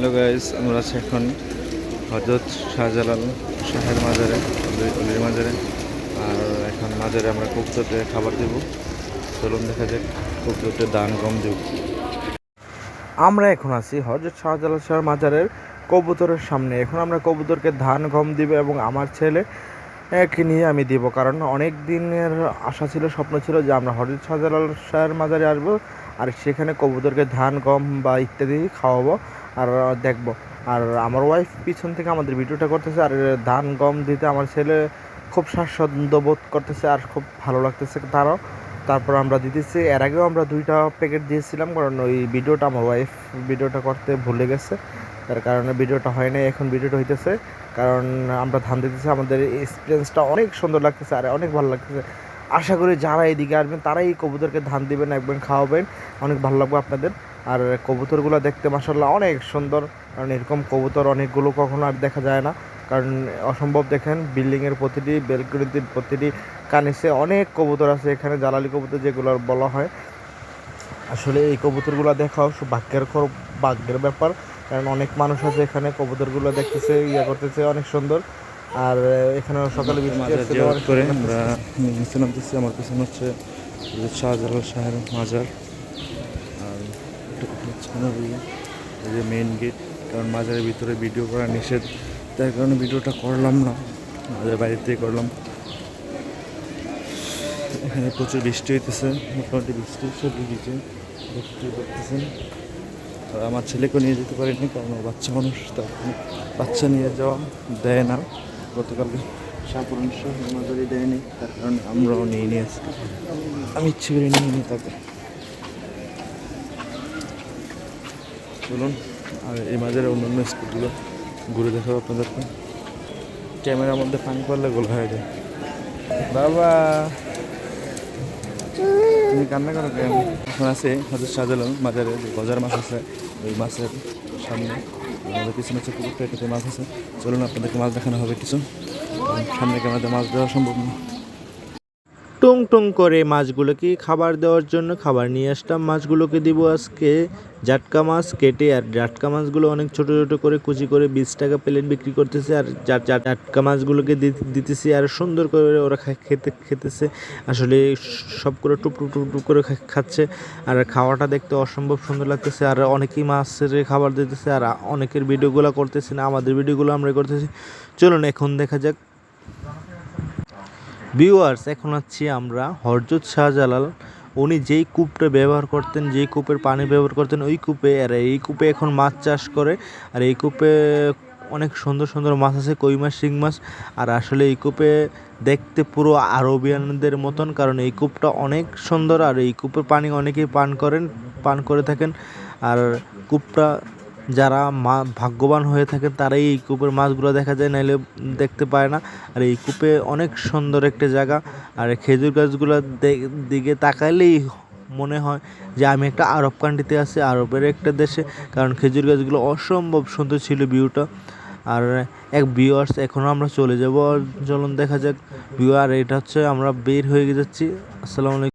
Hello guys আমরা আছি এখন হজরত শাহজালাল শাহের মাজারে, অলি- অলির মাজারে। আর এখন মাজারে আমরা কবুতরকে খাবার দেব। চলুন দেখা যাক কবুতরকে দান কম দেব। আমরা এখন আছি হজরত শাহজালাল শাহের মাজারের কবুতরের সামনে। এখন আমরা কবুতরকে ধান গম দিব এবং আমার ছেলে, একে নিয়ে আমি দিব। কারণ অনেক দিনের আশা ছিল, স্বপ্ন ছিল যে আমরা হজরত শাহজালাল শাহের মাজারে আসব। আর সেখানে কবুতরকে ধান, গম বা ইত্যাদি খাওয়াবো আর দেখব। আর আমার ওয়াইফ পিছন থেকে আমাদের ভিডিওটা করতেছে আর ধান, গম দিতে আমার ছেলে খুব স্বাচ্ছন্দ্য বোধ করতেছে আর খুব ভালো লাগতেছে। তারও তারপর আমরা দিতেছি। এর আগেও আমরা দুইটা প্যাকেট দিয়েছিলাম কারণ ওই ভিডিওটা আমার ওয়াইফ ভিডিওটা করতে ভুলে গেছে। তার কারণে ভিডিওটা হয় নাই, এখন ভিডিওটা হইতেছে। কারণ আমরা ধান দিতেছি, আমাদের এক্সপিরিয়েন্সটা অনেক সুন্দর লাগতেছে আর অনেক ভালো লাগতেছে। আশা করি যারা এদিকে আসবেন, তারাই এই কবুতরকে ধান দিবেন একবার খাওয়াবেন। অনেক ভালো লাগবে আপনাদের। আর কবুতরগুলো দেখতে মাসাল্লাহ অনেক সুন্দর। কারণ এরকম কবুতর অনেকগুলো কখনো আর দেখা যায় না। কারণ অসম্ভব দেখেন, বিল্ডিংয়ের প্রতিটি, বেলকনিতে প্রতিটি কানিসে অনেক কবুতর আছে। এখানে জালালি কবুতর যেগুলো বলা হয়। আসলে এই কবুতরগুলো দেখাও ভাগ্যের খর- ভাগ্যের ব্যাপার। কারণ অনেক মানুষ আছে এখানে, কবুতরগুলো দেখতেছে ইয়ে করতেছে, অনেক সুন্দর। আর এখানে সকালে বৃষ্টি করে আমরা নিচে নামতেছি আমার পিছনে হচ্ছে শাহজালাল শাহের মাজার। আর এই যে মেইন গেট কারণ মাজারের ভিতরে ভিডিও করা নিষেধ। তার কারণে ভিডিওটা করলাম না মাজার থেকে করলাম। এখানে প্রচুর বৃষ্টি হইতেছে মোটামুটি বৃষ্টি সবজি দিচ্ছে দেখতে পাচ্ছেন আর আমার ছেলেকে নিয়ে যেতে পারিনি কারণ বাচ্চা মানুষ তার বাচ্চা নিয়ে যাওয়া দেয় না। গতকালকে সাপুরন শাহ মাজারি দেয়নি তার কারণে আমরাও নিয়ে নিয়ে আসি আমি ইচ্ছে করে নিয়ে নিই তাকে। চলুন, আর এই মাঝের অন্যান্য স্কুলগুলো ঘুরে দেখাবো আপনাদেরকে। ক্যামেরার মধ্যে পানি পড়লে গোল হয়ে যায়। বাবা! তুমি কান্না করো কেন? এখন আছে হজরত শাহজালাল মাজারে যে গজার মাছ আছে, ওই মাছের সামনে। আমাদের পিছনে হচ্ছে পুকুরটা এটাতে মাছ আছে। চলুন, আপনাদেরকে মাছ দেখানো হবে কিছু। সামনে ক্যামেরাতে মাছ দেওয়া সম্ভব না। টুং টুং করে মাছগুলোকে খাবার দেওয়ার জন্য খাবার নিয়ে আসলাম মাছগুলোকে দিব আজকে জাটকা মাছ, কেটে আর জাটকা মাছগুলো অনেক ছোট ছোট করে কুচি করে বিশ টাকা প্লেট বিক্রি করতেছে আর জাট- জাট- জাটকা মাছগুলোকে দিতেছি আর সুন্দর করে ওরা খেতে, খেতেছে। আসলে সব করে টুপ টুপ টুপ করে খাচ্ছে আর খাওয়াটা দেখতে অসম্ভব সুন্দর লাগতেছে আর অনেকেই মাছের খাবার দিতেছে আর অনেকের ভিডিওগুলো করতেছে না, আমাদের ভিডিওগুলো আমরা করতেছি। চলুন এখন দেখা যাক ভিউয়ার্স এখন আছি আমরা হরজত শাহজালাল। উনি যেই কূপটা ব্যবহার করতেন, যেই কূপের পানি ব্যবহার করতেন, ওই কূপে, আর এই কূপে এখন মাছ চাষ করে, আর এই কূপে অনেক সুন্দর সুন্দর মাছ আছে, কই মাছ, শিং মাছ। আর আসলে এই কূপে দেখতে পুরো আরবিয়ানদের মতন, কারণ এই কূপটা অনেক সুন্দর, আর এই কূপের পানি অনেকেই পান করেন, পান করে থাকেন। আর কূপটা যারা মা ভাগ্যবান হয়ে থাকে তারাই এই কূপের মাছগুলো দেখা যায়, নাইলে দেখতে পায় না। আর এই কূপে অনেক সুন্দর একটা জায়গা। আর খেজুর গাছগুলো দিকে তাকাইলেই মনে হয় যে আমি একটা আরব কান্ট্রিতে আছি, আরবের একটা দেশে। কারণ খেজুর গাছগুলো অসম্ভব সুন্দর ছিল ভিউটা। আর এক ভিউয়ার্স এখনও আমরা চলে যাব। চলুন দেখা যাক। ভিউ আর এটা হচ্ছে আমরা বের হয়ে যাচ্ছি। আসসালামু আলাইকুম।